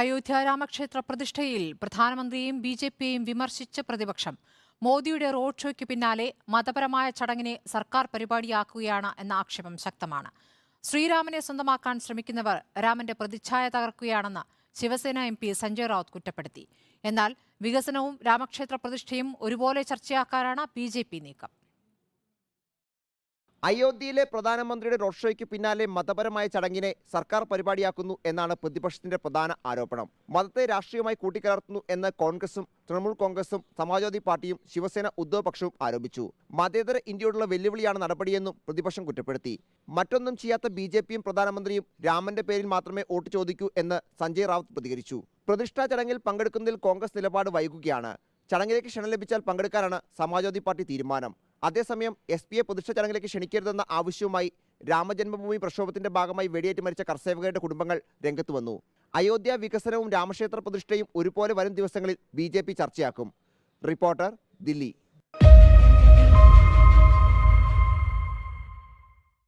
അയോധ്യ രാമക്ഷേത്ര പ്രതിഷ്ഠയിൽ പ്രധാനമന്ത്രിയെയും B J പിയെയും വിമർശിച്ച പ്രതിപക്ഷം. മോദിയുടെ റോഡ് ഷോയ്ക്ക് പിന്നാലെ മതപരമായ ചടങ്ങിനെ സർക്കാർ പരിപാടിയാക്കുകയാണ് എന്ന ആക്ഷേപം ശക്തമാണ്. ശ്രീരാമനെ സ്വന്തമാക്കാൻ ശ്രമിക്കുന്നവർ രാമന്റെ പ്രതിച്ഛായ തകർക്കുകയാണെന്ന് ശിവസേന എം പി സഞ്ജയ് റാവത്ത് കുറ്റപ്പെടുത്തി. എന്നാൽ വികസനവും രാമക്ഷേത്ര പ്രതിഷ്ഠയും ഒരുപോലെ ചർച്ചയാക്കാനാണ് ബി നീക്കം. അയോധ്യയിലെ പ്രധാനമന്ത്രിയുടെ റോഡ് ഷോയ്ക്ക് പിന്നാലെ മതപരമായ ചടങ്ങിനെ സർക്കാർ പരിപാടിയാക്കുന്നു എന്നാണ് പ്രതിപക്ഷത്തിന്റെ പ്രധാന ആരോപണം. മതത്തെ രാഷ്ട്രീയമായി കൂട്ടിക്കലർത്തുന്നു എന്ന് കോൺഗ്രസും തൃണമൂൽ കോൺഗ്രസും സമാജ്വാദി പാർട്ടിയും ശിവസേന ഉദ്ധവ് പക്ഷവും ആരോപിച്ചു. മതേതര ഇന്ത്യയോടുള്ള വെല്ലുവിളിയാണ് നടപടിയെന്നും പ്രതിപക്ഷം കുറ്റപ്പെടുത്തി. മറ്റൊന്നും ചെയ്യാത്ത ബി പ്രധാനമന്ത്രിയും രാമന്റെ പേരിൽ മാത്രമേ വോട്ട് ചോദിക്കൂ എന്ന് സഞ്ജയ് റാവത്ത് പ്രതികരിച്ചു. പ്രതിഷ്ഠാ ചടങ്ങിൽ പങ്കെടുക്കുന്നതിൽ കോൺഗ്രസ് നിലപാട് വൈകുകയാണ്. ചടങ്ങിലേക്ക് ക്ഷണം ലഭിച്ചാൽ പങ്കെടുക്കാനാണ് സമാജ്വാദി പാർട്ടി തീരുമാനം. അതേസമയം എസ് പിയെ പ്രതിഷ്ഠ ചടങ്ങിലേക്ക് ക്ഷണിക്കരുതെന്ന ആവശ്യവുമായി രാമജന്മഭൂമി പ്രക്ഷോഭത്തിന്റെ ഭാഗമായി വെടിയേറ്റ് മരിച്ച കർഷകരുടെ കുടുംബങ്ങൾ രംഗത്ത് വന്നു. അയോധ്യ വികസനവും രാമക്ഷേത്ര പ്രതിഷ്ഠയും ഒരുപോലെ വരും ദിവസങ്ങളിൽ ബി ചർച്ചയാക്കും. റിപ്പോർട്ടർ ദില്ലി.